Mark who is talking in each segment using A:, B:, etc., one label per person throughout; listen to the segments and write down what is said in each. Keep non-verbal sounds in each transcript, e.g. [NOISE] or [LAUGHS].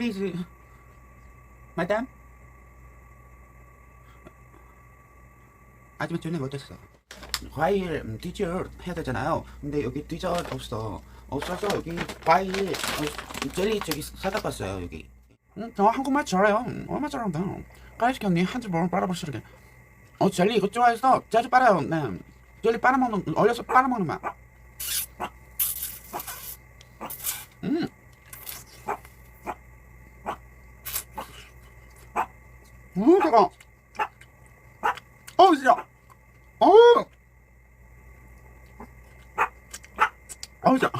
A: please. madam? 아줌마 전에 못했어. 과일 음, 디저트 해야 되잖아요. 근데 여기 디저트 없어. 없어서 여기 과일 어, 젤리 저기 사다 봤어요 여기. 응, 저 한국말 잘해요. 음, 얼마 잘한다. 까이스키 언니 한줄 모르면 빨아보시게. 어 젤리 이거 좋아해서 자주 빨아요. 네. 젤리 빨아먹는 얼려서 빨아먹는 맛. 음. 음, 저거. 어우, 진짜. 어우. 어우, 진짜.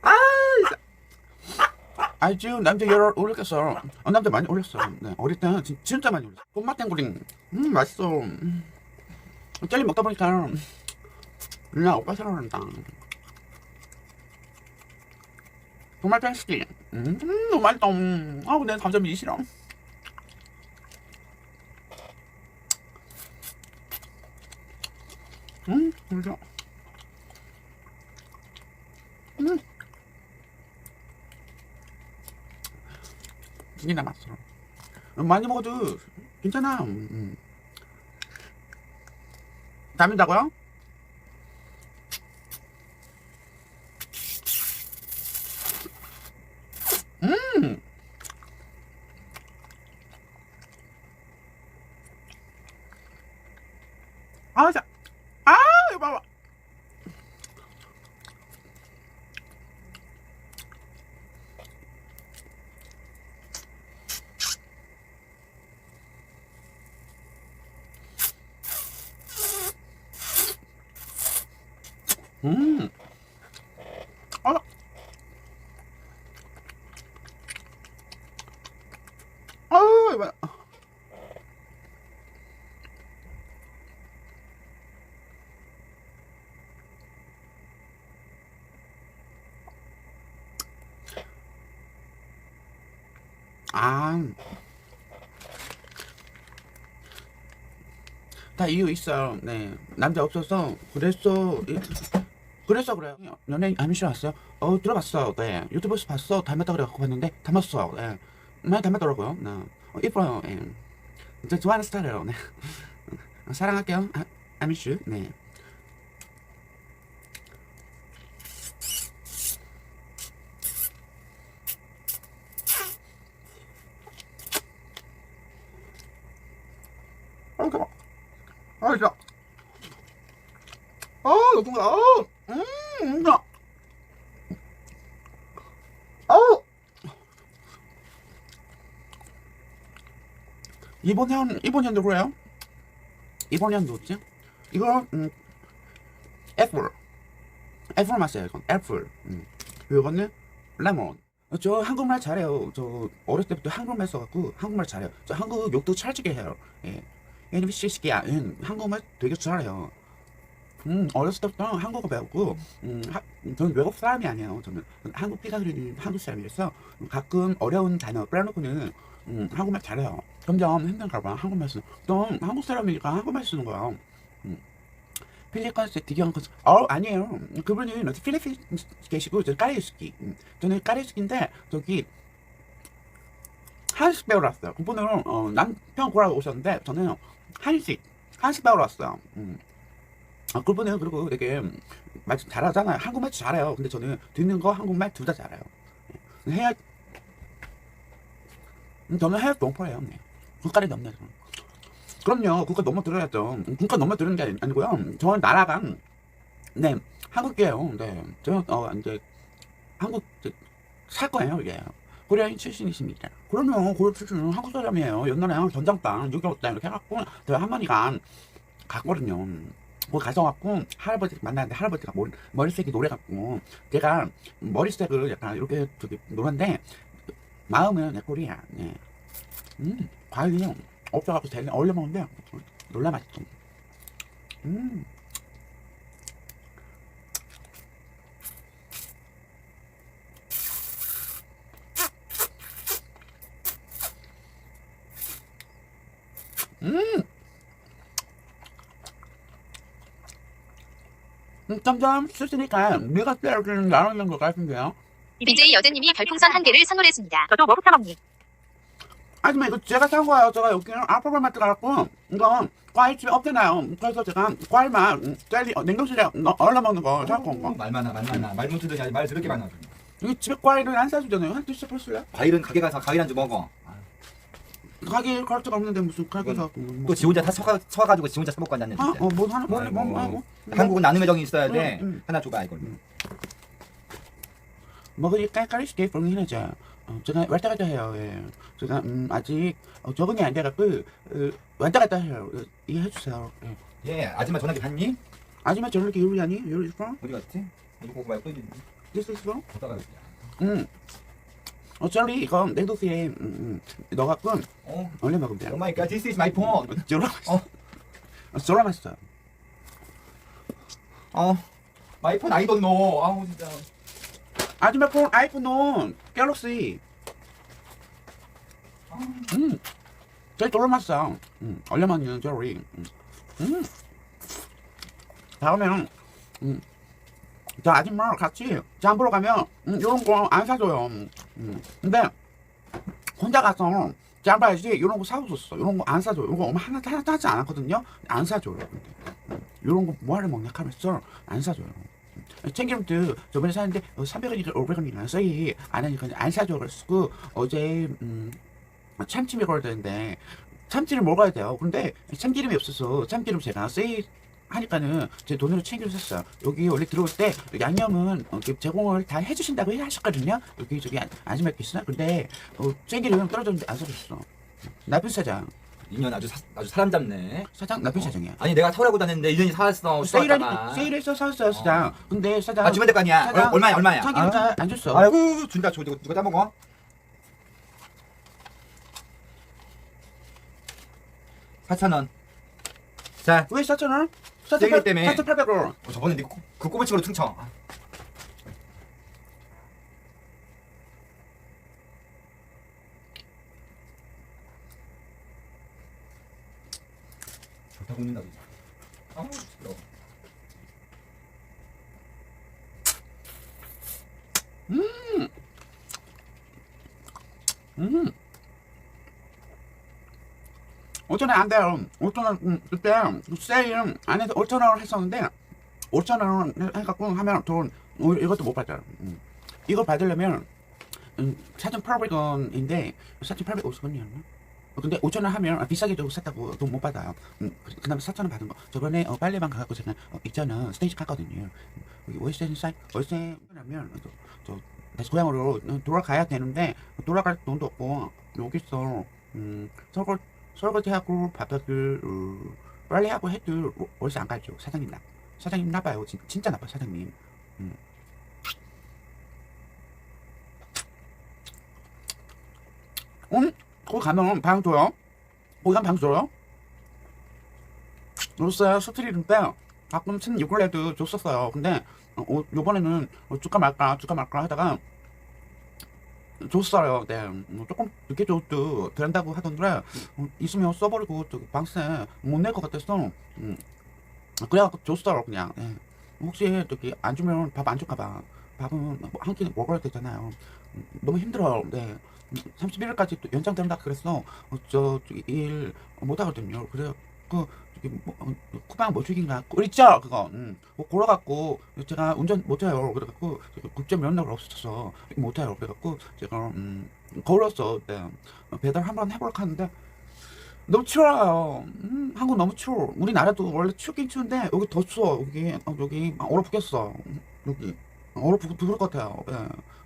A: 아, 진짜. 아, 지금 남자 열을 올렸겠어. 어, 남자 많이 올렸어. 네, 어릴 때는 진, 진짜 많이 올렸어. 꽃맛 땡구링. 음, 맛있어. 음. 젤리 먹다 보니까, 누나 오빠 사랑한다. 정말 땡스키. 음, 너무 맛있다. 음. 아우, 내 감자 미 싫어. 음, 진짜. 음. 두개 남았어. 음, 많이 먹어도 괜찮아. 음, 음. 담는다고요? 음. 아, 자. 아, 이거 봐봐. 음. 아. 아유, 이거. 아. 다 이유 있어요. 네. 남자 없어서 그랬어. 이- 그래서 그래요. 연예인 아미씨 왔어요. 어, 들어봤어. 네. 유튜브에서 봤어. 닮았다 그래갖고 봤는데 닮았어. 네. 많이 닮았더라고요. 네. 어, 이뻐요. 예. 저 좋아하는 스타일이에요. 네. 어, [LAUGHS] 사랑할게요. 아, 아미씨. 네. 아, 진짜. 아, 여긴가. 아, 음, 진짜. 아우. 이번 년, 이번 년도 그래요? 이번 년도 뭐지? 이거, 음, 애플. 애플 맛이에요, 이건. 애플. 음. 이거는 레몬. 어, 저 한국말 잘해요. 저 어렸을 때부터 한국말 써갖고 한국말 잘해요. 저 한국 욕도 찰지게 해요. 예. 얘는 시시기야. 음, 한국말 되게 잘해요. 음, 어렸을 때부터 한국어 배웠고, 음, 하, 저는 외국 사람이 아니에요. 저는 한국 피가 흐르는 한국 사람이라서 가끔 어려운 단어 빼놓고는 음, 한국말 잘해요. 점점 힘든가 봐. 한국말 쓰는. 또 한국 사람이니까 한국말 쓰는 거야. 음. 필리핀스 디경컨스 어 아니에요 그분이 필리핀 계시고 저 까리스키 음, 저는 까리스키인데 저기 한식 배우러 왔어요 그분은 어, 남편 구하러 오셨는데 저는 한식 한식 배우러 왔어요 음. 아, 그분은 그리고 되게 말 잘하잖아요 한국말 잘해요 근데 저는 듣는 거 한국말 둘 다 잘해요 예. 해야 음, 저는 해야 동포예요 네. 국가리 넘네 저는. 그럼요. 국가 넘어 들어야죠. 국가 넘어 들는 게 아니- 아니고요. 저는 나라가 네 한국이에요. 네, 저 어, 이제 한국 이제 살 거예요. 이게 코리아인 출신이십니다. 그러면 고려 출신은 한국 사람이에요. 옛날에 6.25때 이렇게 해갖고 저희 할머니가 갔거든요. 거기 가서 갖고 할아버지 만났는데 할아버지가 머리, 머리색이 노래갖고 제가 머리색을 약간 이렇게 저기 노란데 마음은 코리아. 네. 음, 과일이 없어갖고 되게 얼려 먹는데 놀라 맛있어. 음. 음. 음, 점점 쓰시니까 미가 이렇게 나오는 것 같은데요.
B: BJ 여대님이 별풍선 한 개를 선물했습니다.
C: 저도 뭐 흑사먹니.
A: 아줌마 이거 제가 산 거예요. 제가 여기는 알파벳마트 가갖고 이거 과일 집에 없잖아요. 그래서 제가 과일만 음, 젤리 어, 냉동실에 넣- 얼려 먹는 거 사갖고 온 거.
D: 말 많아 말 많아 말 못 듣더니 아주 말 더럽게 많아
A: 여기 집에 과일을 안 사주잖아요. 한 두씩 벌써요.
D: 과일은 가게 가서 과일 한 주 먹어 아,
A: 가게 갈 데가 없는데 무슨 가게 가고 뭐.
D: 또지 혼자 다 서가, 서가지고 지 혼자 사먹고 앉았네
A: 어?
D: 진짜
A: 어, 뭐 하나 뭐,
D: 아이고.
A: 뭐, 뭐, 뭐,
D: 한국은 나눔의 정이 있어야 돼
A: 응, 응.
D: 하나 줘봐 이걸
A: 먹으니 깔깔이시게 불리해져. 어, 제가 왔다 갔다 해요. 예. 제가 음, 아직 어, 적응이 안 돼갖고 어, 왔다 갔다 해요. 어, 이해해 주세요. 예.
D: 예 아줌마 전화기 봤니?
A: 아줌마 저를 이렇게 요리하니? 요리 from?
D: 어디 갔지? 이거 보고 말고 또 있는데
A: is from?
D: 보다가
A: 음. 어, 저리 이거 냉동실에 음, 음, 넣어갖고
D: 어
A: 얼려 먹으면 돼요.
D: 오마이갓 this is my phone
A: 쫄아
D: 어.
A: 어, 쫄아 맛있어.
D: 어 마이 폰 아이 돈노 아우 진짜
A: 아줌마 폰 아이폰은 갤럭시. 음. 제일 쫄아 맛있어. 음. 얼려 먹는 저리. 음. 음. 다음에는 음. 저 아줌마 같이 장 보러 가면 음, 이런 거 안 사줘요. 음. 음. 근데 혼자 가서 장 봐야지 이런 거 사줬어. 이런 거 안 사줘. 이거 엄마 하나 하나 하지 않았거든요. 안 사줘요. 근데 음. 이런 거 뭐하러 먹냐 하면서 안 사줘요. 음. 참기름도 저번에 샀는데 어, 300원이니까 500원이나 써이 안 하니까 안 사줘. 그래서 어제 음, 참치 먹어야 되는데 참치를 먹어야 돼요. 근데 참기름이 없어서 참기름 제가 세일 하니까는 제 돈으로 챙겨서 샀어요. 여기 원래 들어올 때 양념은 어, 제공을 다 해주신다고 하셨거든요. 여기 저기 안- 아줌마께서 근데 어, 참기름 떨어졌는데 안 사줬어. 나쁜 사장.
D: 인연 아주 사, 아주 사람 잡네
A: 사장 나쁜 사장이야.
D: 아니 내가 사오라고 다녔는데 인연이 사왔어
A: 세일하니까 세일해서 샀어요 사장. 근데 사장
D: 아 주면 될거 아니야
A: 사장,
D: 얼- 얼마야 얼마야
A: 참기름
D: 아,
A: 잘안 줬어.
D: 아이고 준다 줘 누가 따먹어? 사천 원. 자,
A: 왜 사천 원?
D: 세일 때문에.
A: 4,800원.
D: 어, 저번에 네 그- 그 꼬불치고로 퉁쳐. 아. 좋다 굽는다. 그지? 아우 시끄러워.
A: 음. 5천 원 안 돼요. 5천 원, 음, 그때 세일 안에서 5천원 했었는데, 5천 원 해갖고 하면 돈, 어, 이것도 못 받아요. 음. 이거 받으려면, 음, 4,800원인데, 4,850원이었나? 근데 5천 원 하면 아, 비싸게 좀 샀다고 돈 못 받아요. 음, 그 다음에 4천 원 받은 거. 저번에 어, 빨래방 가갖고 제가 어, 있잖아. 스테이지 갔거든요. 여기 월세 사이, 월세 하면 저, 저 다시 고향으로 돌아가야 되는데 돌아갈 돈도 없고 여기서 음, 설거 설거지하고 밥하고 어, 빨래하고 해도 월세 안 가죠. 사장님 나 사장님 나빠요. 진, 진짜 나빠 사장님. 음. 음? 거기 가면 방 줘요? 거기 가면 방 줘요? 줬어요. 스트리트 때 가끔 친 요걸레도 줬었어요. 근데 어, 어, 요번에는 어, 줄까 말까 줄까 말까 하다가 줬어요. 네. 음, 조금 늦게 줘도 된다고 하던데 음, 있으면 써버리고 방세 못 낼 것 같아서 음, 그래갖고 줬어요 그냥. 네. 혹시 저기 안 주면 밥 안 줄까봐 밥은 뭐한끼 먹어야 되잖아요. 음, 너무 힘들어요. 네. 31일까지 또 연장된다 그랬어. 어, 저일 못하거든요. 그래 그 뭐, 어, 쿠방 모축인가 그거 있죠 그거. 음. 뭐 걸어갖고 제가 운전 못해요. 그래갖고 국제 면허가 없어서 못해요. 그래갖고 제가 음, 걸었어. 네. 어, 배달 한번 해볼까 하는데 너무 추워요. 음, 한국 너무 추워. 우리나라도 원래 춥긴 추운데 여기 더 추워. 여기 어, 여기 막 얼어붙겠어. 음, 여기 얼어붙 붙을 것 같아요. 예.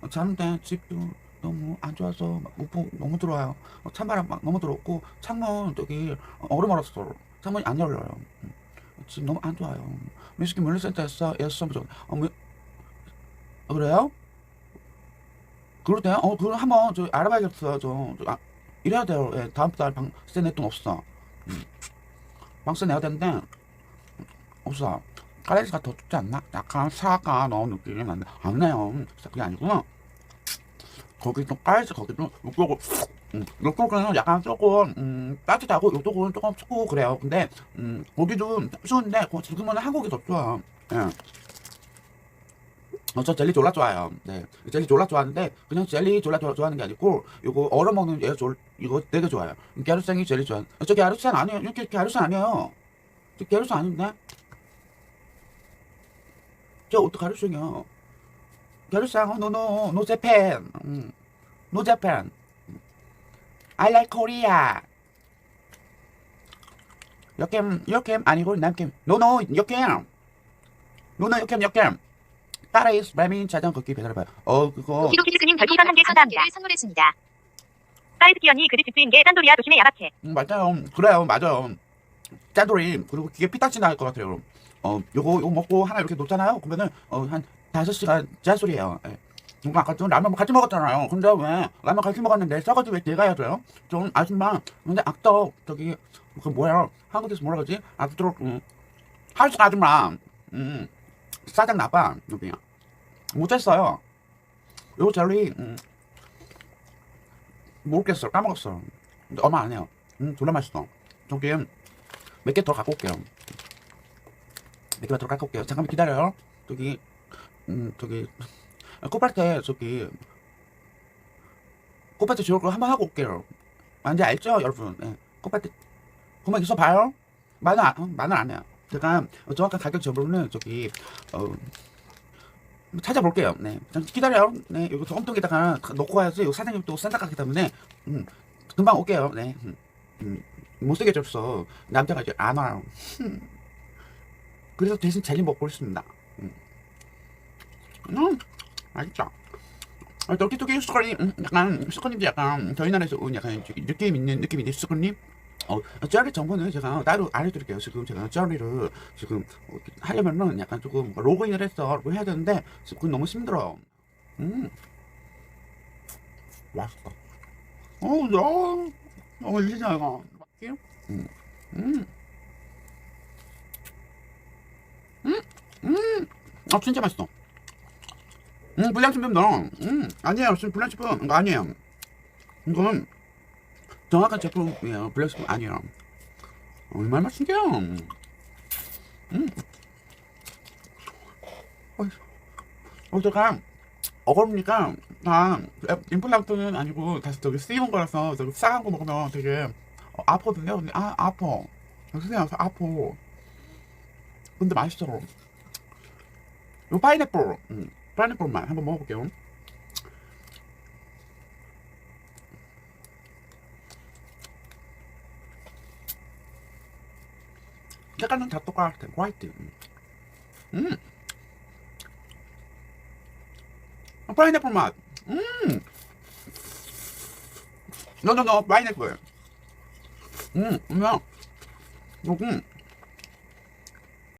A: 어, 자는데 집도 너무 안 좋아서 막 우풍 너무 들어와요. 어, 찬바람 막 너무 들어오고 창문 저기 얼음 얼었어. 창문이 안 열려요. 음, 집 너무 안 좋아요. 물류센터에서 예스 좀 어, 뭐, 어, 그래요? 그러대요? 어, 그럼 한번 저 알아봐야겠어요. 저, 저 아, 이래야 돼요. 예, 다음 달 방세 낼 돈 없어. 음. 방세 내야 되는데 없어. 까레스가 더 춥지 않나? 약간 사과 넣은 느낌이 나는데 안 나요. 그게 아니고 거기도 까레스 거기도 요쪽은 음, 요쪽은 약간 조금 음, 따뜻하고 요쪽은 조금 춥고 그래요. 근데 음, 거기도 추운데 거- 지금은 한국이 더 추워. 예. 어, 저 젤리 졸라 좋아요. 네. 젤리 졸라 좋아하는데, 그냥 젤리 졸라 좋아, 좋아하는 게 아니고, 이거 얼어 먹는 얘 졸, 이거 되게 좋아요. 게르생이 젤리 좋아요. 어, 저 게르생 아니에요. 이게 게르생 아니에요. 저 게르생 아닌데? 저 어떻게 no Japan. 음. No Japan. I like Korea. 역캠, 역캠 아니고 no, 역캠. No, no, 역캠, 역캠. 따라이스 라민 자전 걷기 배달해봐요. 어 그거
B: 키도키스님 별풍선 한개 감사합니다. 선물했습니다.
C: 사이드키 언니 그릇 집주인 게 짠돌이야 조심해 야박해.
A: 음, 맞아요. 그래요, 맞아요. 짠돌이 그리고 귀에 피딱지 나을 것 같아요. 어 요거 요거 먹고 하나 이렇게 놓잖아요. 그러면은 어한 다섯 시간 짠소리예요. 예. 누가 아까 좀 라면 같이 먹었잖아요. 근데 왜 라면 같이 먹었는데 싸가지고 왜 내가 해야 돼요? 좀 아줌마 근데 악덕 저기 그 뭐야 한국에서 뭐라 그러지? 악덕 음, 하우스 아줌마 음 싸장 나빠 여기야 못했어요. 요 젤리 음, 모르겠어 까먹었어. 근데 얼마 안 해요. 음 졸라 맛있어. 저기 몇 개 더 갖고 올게요. 몇 개만 더 갖고 올게요. 잠깐만 기다려요. 저기 음 저기 꽃밭에 저기 꽃밭에 거 한번 하고 올게요. 완전 알죠 여러분? 네. 꽃밭에 그만 있어 봐요. 만원 안, 어, 만원 안 해요. 제가 정확한 가격 정보는 저기 어 찾아볼게요. 네. 기다려요. 네. 이거 소금통에다가 넣고 가야지. 이거 사장님 또 산다 가기 때문에 음, 금방 올게요. 네. 음, 음, 못생겨졌어. 남자가 이제 안 와요. 음. 그래서 대신 젤리 먹고 있습니다. 음, 음 맛있죠. 아, 떡기떡기 수건이 음, 약간 수건님도 약간 저희 나라에서 온 약간 느낌 있는 느낌인데 수건님. 어, 젤리 정보는 제가 따로 알려드릴게요. 지금 제가 젤리를 지금 어, 하려면은 약간 조금 로그인을 해서 뭐 해야 되는데 지금 너무 힘들어요. 음, 맛있다. 어, 야, 어, 진짜 이거. 음, 음, 음, 음, 아 진짜 맛있어. 음, 불량식품 넣어. 음, 아니에요. 지금 불량식품 이거 아니에요. 이건 정확한 제품이에요. 불량식품 아니에요. 얼마나 맛있게요. 음. 어, 어, 제가 어금니까 다 임플란트는 아니고 다시 저기 씌운 거라서 저기 싸한 거 먹으면 되게 어, 아프거든요. 근데 아 아파. 선생님 아파. 근데 맛있어. 요 파인애플, 음, 파인애플만 한번 먹어볼게요. 색깔은 다 똑같아. 화이트. 음. 아, 파인애플 맛. 음. 노노노 파인애플. 음, 그냥 요금